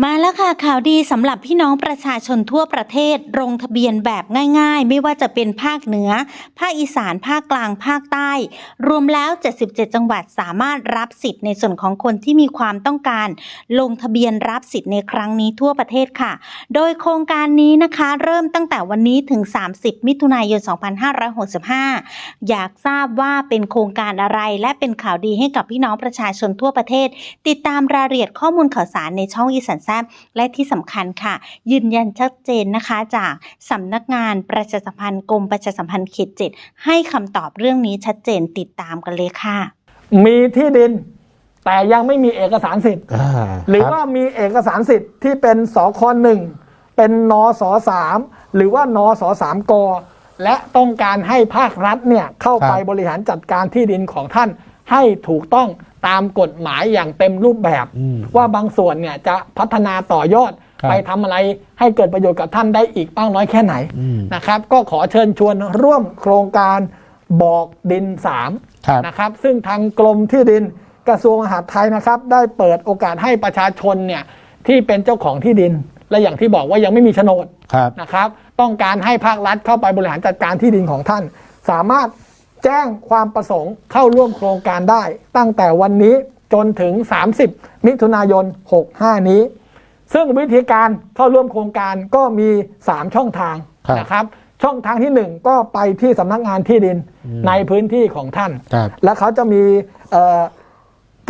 มาแล้วค่ะข่าวดีสำหรับพี่น้องประชาชนทั่วประเทศลงทะเบียนแบบง่าย ๆ ไม่ว่าจะเป็นภาคเหนือ ภาคอีสานภาคกลางภาคใต้ รวมแล้ว 77 จังหวัดสามารถรับสิทธิ์ในส่วนของคนที่มีความต้องการ ลงทะเบียนรับสิทธิ์ในครั้งนี้ทั่วประเทศค่ะ โดยโครงการนี้นะคะเริ่มตั้งแต่วันนี้ถึง 30 มิถุนายน 2565 อยากทราบว่าเป็นโครงการอะไรและเป็นข่าวดีให้กับพี่น้องประชาชนทั่วประเทศ ติดตามรายละเอียดข้อมูลข่าวสารในช่องอีสานแซบและที่สำคัญค่ะ ยืนยันชัดเจนนะคะ จากสำนักงานประชาสัมพันธ์กรมประชาสัมพันธ์เขตเจ็ดให้คำตอบเรื่องนี้ชัดเจนติดตามกันเลยค่ะ มีที่ดินแต่ยังไม่มีเอกสารสิทธิ์อ่าหรือคบว่ามีเอกสารสิทธิ์ที่เป็นสคหนึ่งเป็นนสสามหรือว่านสสามกและต้องการให้ภาครัฐเนี่ยเข้าไปบริหารจัดการที่ดินของท่านให้ถูกต้อง ตามกฎหมายอย่างเต็มรูปแบบ อืม ว่าบางส่วนเนี่ยจะพัฒนาต่อยอดครับ ไปทำอะไรให้เกิดประโยชน์กับท่านได้อีกบ้างน้อยแค่ไหนอืม นะครับ ก็ขอเชิญชวนร่วมโครงการบอกดินสามครับนะครับ ซึ่งทางกรมที่ดินกระทรวงมหาดไทยนะครับ ได้เปิดโอกาสให้ประชาชนเนี่ยที่เป็นเจ้าของที่ดิน และอย่างที่บอกว่ายังไม่มีโฉนด ครับ นะครับต้องการให้ภาครัฐเข้าไปบริหารจัดการที่ดินของท่าน สามารถ แจ้งความประสงค์เข้าร่วมโครงการได้ ตั้งแต่วันนี้จนถึง 30 มิถุนายน 65 นี้ ซึ่งวิธีการเข้าร่วมโครงการก็มี 3 ช่องทางครับนะครับช่องทางทีหนึ่1 ก็ไปที่สำนักงานที่ดินในพื้นที่ของท่านครับแล้วเขาจะมีเอ่อ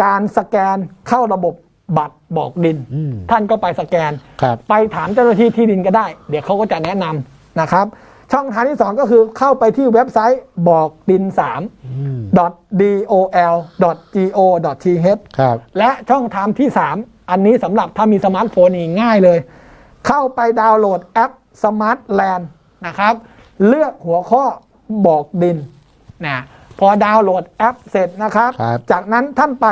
การสแกนเข้าระบบบัตรบอกดินอืมท่านก็ไปสแกนครับไปถามเจ้าหน้าที่ที่ดินก็ได้ เดี๋ยวเขาก็จะแนะนำนะครับ ช่องทางที่ 2 ก็คือเข้าไปที่เว็บไซต์บอกดิน3อืม dol go th ครับ และช่องทางที่ 3 อันนี้สำหรับถ้ามีสมาร์ทโฟนนี่ง่ายเลย เข้าไปดาวน์โหลดแอป Smart Land นะครับ เลือกหัวข้อบอกดินนะพอดาวน์โหลดแอปเสร็จนะครับ ครับจากนั้นท่านไป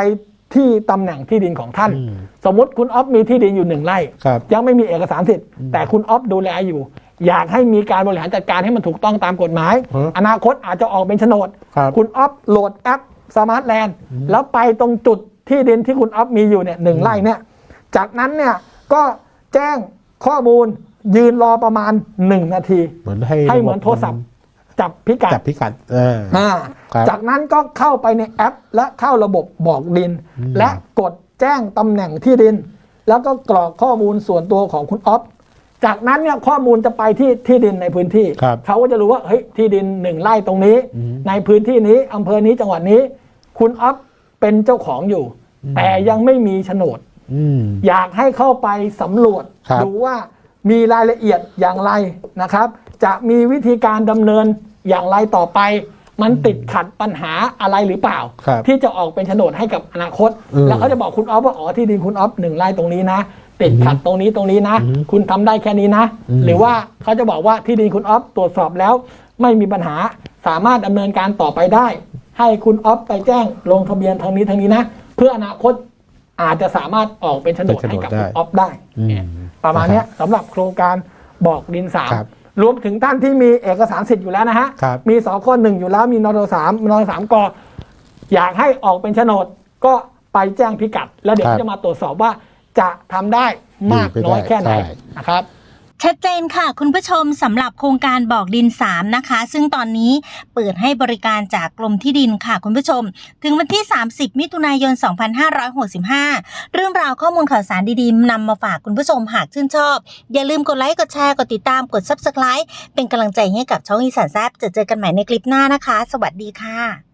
ที่ตำแหน่งที่ดินของท่าน อืม สมมุติคุณออฟมีที่ดินอยู่หนึ่งไร่ ครับ ยังไม่มีเอกสารสิทธิ์ แต่คุณออฟดูแลอยู่ อยากให้มีการบริหารจัดการให้มันถูกต้องตามกฎหมายฮะอนาคตอาจจะออกเป็นโฉนดครับคุณออฟโหลดแอปสมาร์ทแลนด์แล้วไปตรงจุดที่ดินที่คุณออฟมีอยู่เนี่ยหนึ่งไร่เนี่ย จากนั้นเนี่ยก็แจ้งข้อมูลยืนรอประมาณ1นาทีเหมือนให้ให้เหมือนโทรศัพท์จับพิกัด จับพิกัดเออ อ่าครับจากนั้นก็เข้าไปในแอป และเข้าระบบบอกดินและกดแจ้งตำแหน่งที่ดิน แล้วก็กรอกข้อมูลส่วนตัวของคุณออฟ จากนั้นเนี่ยข้อมูลจะไปที่ที่ดินในพื้นที่ ครับเขาก็จะรู้ว่าเฮ้ยที่ดินหนึ่งไร่ตรงนี้ อืม ในพื้นที่นี้อำเภอนี้จังหวัดนี้ คุณออฟเป็นเจ้าของอยู่ แต่ยังไม่มีโฉนด อืม อยากให้เข้าไปสำรวจ ครับดูว่ามีรายละเอียดอย่างไรนะครับ จะมีวิธีการดำเนินอย่างไรต่อไป มันติดขัดปัญหาอะไรหรือเปล่า ครับที่จะออกเป็นโฉนดให้กับอนาคตเออแล้วเขาจะบอกคุณออฟว่าอ๋อที่ดินคุณออฟหนึ่งไร่ตรงนี้นะ ติดขัดตรงนี้ตรงนี้นะอืมคุณทำได้แค่นี้นะอืมหรือว่าเขาจะบอกว่าที่ดินคุณออฟตรวจสอบแล้ว ไม่มีปัญหาสามารถดำเนินการต่อไปได้ ให้คุณออฟไปแจ้งลงทะเบียนทางนี้ทางนี้นะ เพื่ออนาคตอาจจะสามารถออกเป็นโฉนดเป็นโฉนดให้กับได้คุณออฟได้อืมเนี่ยประมาณเนี้ยสำหรับโครงการบอกดินสามครับรวมถึงท่านที่มีเอกสารสิทธิ์อยู่แล้วนะฮะครับมีสคหนึ่งอยู่แล้วมีนรสามนรสามกอยากให้ออกเป็นโฉนดก็ไปแจ้งพิกัด แล้วเดี๋ยวครับจะมาตรวจสอบว่า จะทำได้มากดีไปได้น้อยแค่ไหนใช่นะครับชัดเจนค่ะ คุณผู้ชมสำหรับโครงการบอกดิน 3 นะคะ ซึ่งตอนนี้เปิดให้บริการจากกรมที่ดินค่ะ คุณผู้ชม ถึงวันที่ 30 มิถุนายน 2565 เรื่องราวข้อมูลข่าวสารดีๆนำมาฝากคุณผู้ชมหากชื่นชอบ อย่าลืมกดไลค์ กดแชร์ กดติดตามกด Subscribe เป็นกำลังใจให้กับช่องอีสานแซบจะเจอกันใหม่ในคลิปหน้านะคะ สวัสดีค่ะ